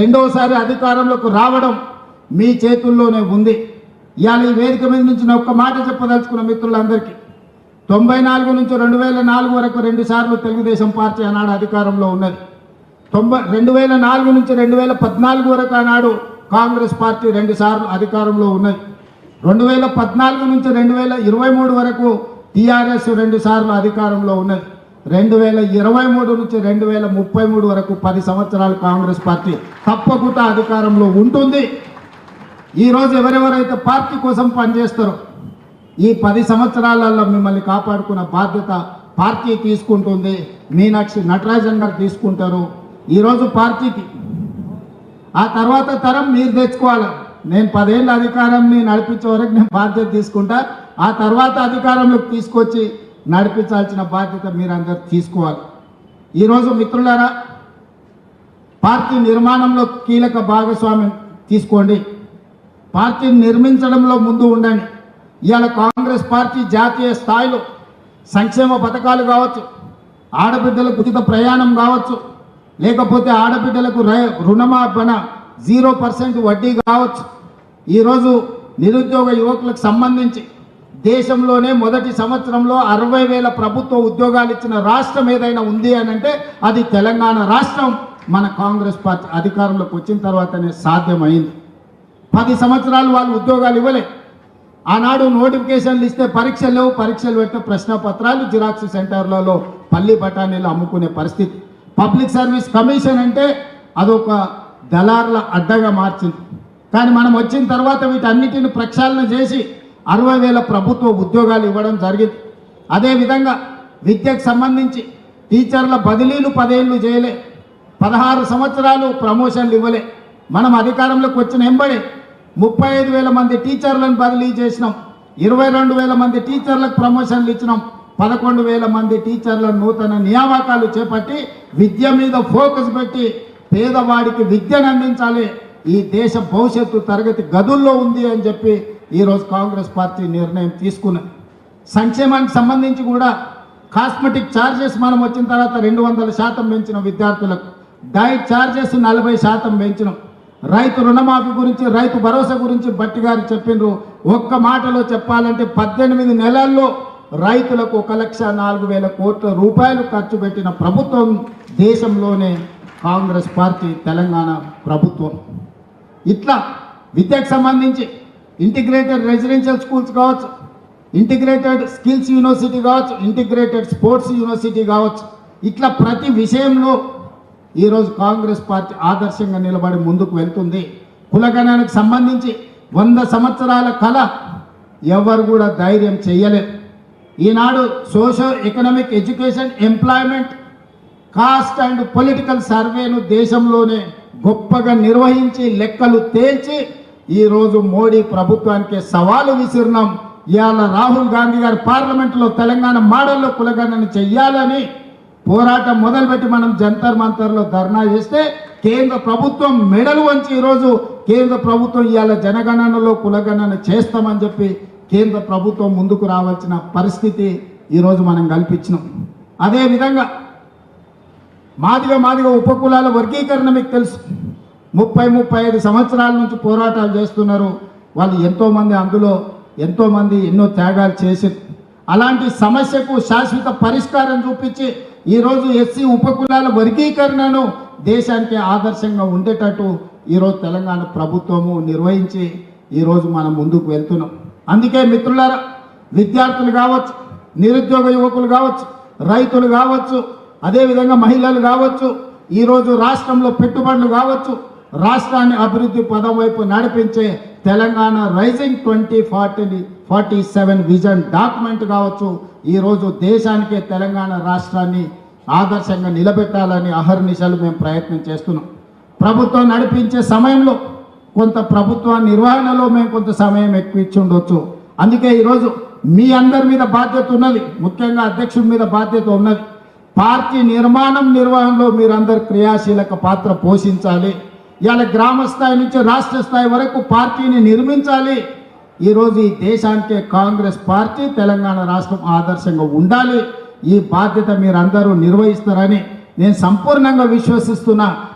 రెండవసారి అధికారంలోకి రావడం మీ చేతుల్లోనే ఉంది. ఇవాళ ఈ వేదిక మీద నుంచి నేను ఒక్క మాట చెప్పదలుచుకున్న మిత్రులందరికీ తొంభై నాలుగు నుంచి రెండు వేల నాలుగు వరకు రెండు సార్లు తెలుగుదేశం పార్టీ ఆనాడు అధికారంలో ఉన్నది. తొంభై రెండు వేల నాలుగు నుంచి రెండు వేల పద్నాలుగు వరకు ఆనాడు కాంగ్రెస్ పార్టీ రెండు సార్లు అధికారంలో ఉన్నది. రెండు వేల పద్నాలుగు నుంచి రెండు వేల ఇరవై మూడు వరకు టీఆర్ఎస్ రెండు సార్లు అధికారంలో ఉన్నది. రెండు వేల ఇరవై మూడు నుంచి రెండు వేల ముప్పై మూడు వరకు పది సంవత్సరాలు కాంగ్రెస్ పార్టీ తప్పకుండా అధికారంలో ఉంటుంది. ఈరోజు ఎవరెవరైతే పార్టీ కోసం పనిచేస్తారో ఈ పది సంవత్సరాలలో మిమ్మల్ని కాపాడుకున్న బాధ్యత పార్టీ తీసుకుంటుంది. మీనాక్షి నటరాజన్ గారు తీసుకుంటారు. ఈరోజు పార్టీకి. ఆ తర్వాత తరం మీరు తెచ్చుకోవాలి. నేను పదేళ్ళ అధికారాన్ని నడిపించే వరకు నేను బాధ్యత తీసుకుంటా. ఆ తర్వాత అధికారంలోకి తీసుకొచ్చి నడిపించాల్సిన బాధ్యత మీరందరూ తీసుకోవాలి. ఈరోజు మిత్రులారా పార్టీ నిర్మాణంలో కీలక భాగస్వామ్యం తీసుకోండి. పార్టీని నిర్మించడంలో ముందు ఉండండి. ఇవాళ కాంగ్రెస్ పార్టీ జాతీయ స్థాయిలో సంక్షేమ పథకాలు కావచ్చు ఆడబిడ్డలకు ఉచిత ప్రయాణం కావచ్చు లేకపోతే ఆడబిడ్డలకు ర- రుణమాపణ జీరో పర్సెంట్ వడ్డీ కావచ్చు. ఈరోజు నిరుద్యోగ యువకులకు సంబంధించి దేశంలోనే మొదటి సంవత్సరంలో అరవై వేల ప్రభుత్వ ఉద్యోగాలు ఇచ్చిన రాష్ట్రం ఏదైనా ఉంది అని అంటే అది తెలంగాణ రాష్ట్రం. మన కాంగ్రెస్ పార్టీ అధికారంలోకి వచ్చిన తర్వాతనే సాధ్యమైంది. పది సంవత్సరాలు వాళ్ళు ఉద్యోగాలు ఇవ్వలే. ఆనాడు నోటిఫికేషన్లు ఇస్తే పరీక్షలు లేవు పరీక్షలు పెట్టే ప్రశ్న పత్రాలు జిరాక్స్ సెంటర్లలో పల్లి బఠానీలు అమ్ముకునే పరిస్థితి. పబ్లిక్ సర్వీస్ కమిషన్ అంటే అదొక దళారుల అడ్డగా మార్చింది. కానీ మనం వచ్చిన తర్వాత వీటన్నిటిని ప్రక్షాళన చేసి అరవై వేల ప్రభుత్వ ఉద్యోగాలు ఇవ్వడం జరిగింది. అదేవిధంగా విద్యకు సంబంధించి టీచర్ల బదిలీలు పదేళ్ళు చేయలే. పదహారు సంవత్సరాలు ప్రమోషన్లు ఇవ్వలే. మనం అధికారంలోకి వచ్చిన ఎంబడే ముప్పై ఐదు వేల మంది టీచర్లను బదిలీ చేసినాం. ఇరవై రెండు వేల మంది టీచర్లకు ప్రమోషన్లు ఇచ్చినాం. పదకొండు వేల మంది టీచర్లను నూతన నియామకాలు చేపట్టి విద్య మీద ఫోకస్ పెట్టి పేదవాడికి విద్యను అందించాలి. ఈ దేశ భవిష్యత్తు తరగతి గదుల్లో ఉంది అని చెప్పి ఈరోజు కాంగ్రెస్ పార్టీ నిర్ణయం తీసుకున్నది సంక్షేమానికి సంబంధించి కూడా కాస్మెటిక్ ఛార్జెస్ మనం వచ్చిన తర్వాత రెండు వందల శాతం పెంచిన విద్యార్థులకు. డైట్ ఛార్జెస్ నలభై శాతం పెంచినాం. రైతు రుణమాఫీ గురించి రైతు భరోసా గురించి బట్టి గారు చెప్పిండ్రు ఒక్క మాటలో చెప్పాలంటే పద్దెనిమిది నెలల్లో రైతులకు ఒక లక్ష నాలుగు వేల కోట్ల రూపాయలు ఖర్చు పెట్టిన ప్రభుత్వం దేశంలోనే కాంగ్రెస్ పార్టీ తెలంగాణ ప్రభుత్వం. ఇట్లా విద్యకు సంబంధించి ఇంటిగ్రేటెడ్ రెసిడెన్షియల్ స్కూల్స్ కావచ్చు ఇంటిగ్రేటెడ్ స్కిల్స్ యూనివర్సిటీ కావచ్చు ఇంటిగ్రేటెడ్ స్పోర్ట్స్ యూనివర్సిటీ కావచ్చు. ఇట్లా ప్రతి విషయంలో ఈరోజు కాంగ్రెస్ పార్టీ ఆదర్శంగా నిలబడి ముందుకు వెళ్తుంది. కులగణానికి సంబంధించి వంద సంవత్సరాల కళ ఎవరు కూడా ధైర్యం చేయలేదు. ఈనాడు socio economic education employment caste and political సర్వేను దేశంలోనే గొప్పగా నిర్వహించి లెక్కలు తేల్చి ఈరోజు మోడీ ప్రభుత్వానికి సవాలు విసిరినాం. ఇవాళ రాహుల్ గాంధీ గారు పార్లమెంట్లో తెలంగాణ మోడల్లో కులగణన చెయ్యాలని పోరాటం మొదలుపెట్టి మనం జంతర్ మంతర్లో ధర్నా చేస్తే కేంద్ర ప్రభుత్వం మెడలు వంచి ఈరోజు కేంద్ర ప్రభుత్వం ఇవాళ జనగణనలో కులగణన చేస్తామని చెప్పి కేంద్ర ప్రభుత్వం ముందుకు రావాల్సిన పరిస్థితి ఈరోజు మనం కల్పించినాం. అదేవిధంగా మాదిగ మాదిగ ఉపకులాల వర్గీకరణ మీకు తెలుసు. ముప్పై ముప్పై ఐదు సంవత్సరాల నుంచి పోరాటాలు చేస్తున్నారు. వాళ్ళు ఎంతోమంది అందులో ఎంతోమంది ఎన్నో త్యాగాలు చేసి అలాంటి సమస్యకు శాశ్వత పరిష్కారం చూపించి ఈరోజు ఎస్సీ ఉపకులాల వర్గీకరణను దేశానికి ఆదర్శంగా ఉండేటట్టు ఈరోజు తెలంగాణ ప్రభుత్వము నిర్వహించి ఈరోజు మనం ముందుకు వెళ్తున్నాం. అందుకే మిత్రులారా విద్యార్థులు కావచ్చు నిరుద్యోగ యువకులు కావచ్చు రైతులు కావచ్చు అదేవిధంగా మహిళలు కావచ్చు ఈరోజు రాష్ట్రంలో పెట్టుబడులు కావచ్చు రాష్ట్రాన్ని అభివృద్ధి పదం వైపు నడిపించే Telangana rising twenty forty forty seven vision document కావచ్చు ఈరోజు దేశానికే తెలంగాణ రాష్ట్రాన్ని ఆదర్శంగా నిలబెట్టాలని అహర్నిశలు మేము ప్రయత్నం చేస్తున్నాం. ప్రభుత్వం నడిపించే సమయంలో కొంత ప్రభుత్వ నిర్వహణలో మేము కొంత సమయం ఎక్కువ ఇచ్చి ఉండొచ్చు. అందుకే ఈరోజు మీ అందరి మీద బాధ్యత ఉన్నది ముఖ్యంగా అధ్యక్షుడి మీద బాధ్యత ఉన్నది. పార్టీ నిర్మాణం నిర్వహణలో మీరందరు క్రియాశీలక పాత్ర పోషించాలి. ఇవాళ గ్రామ స్థాయి నుంచి రాష్ట్ర స్థాయి వరకు పార్టీని నిర్మించాలి. ఈరోజు ఈ దేశానికే కాంగ్రెస్ పార్టీ తెలంగాణ రాష్ట్రం ఆదర్శంగా ఉండాలి. ఈ బాధ్యత మీరందరూ నిర్వహిస్తారని నేను సంపూర్ణంగా విశ్వసిస్తున్నా.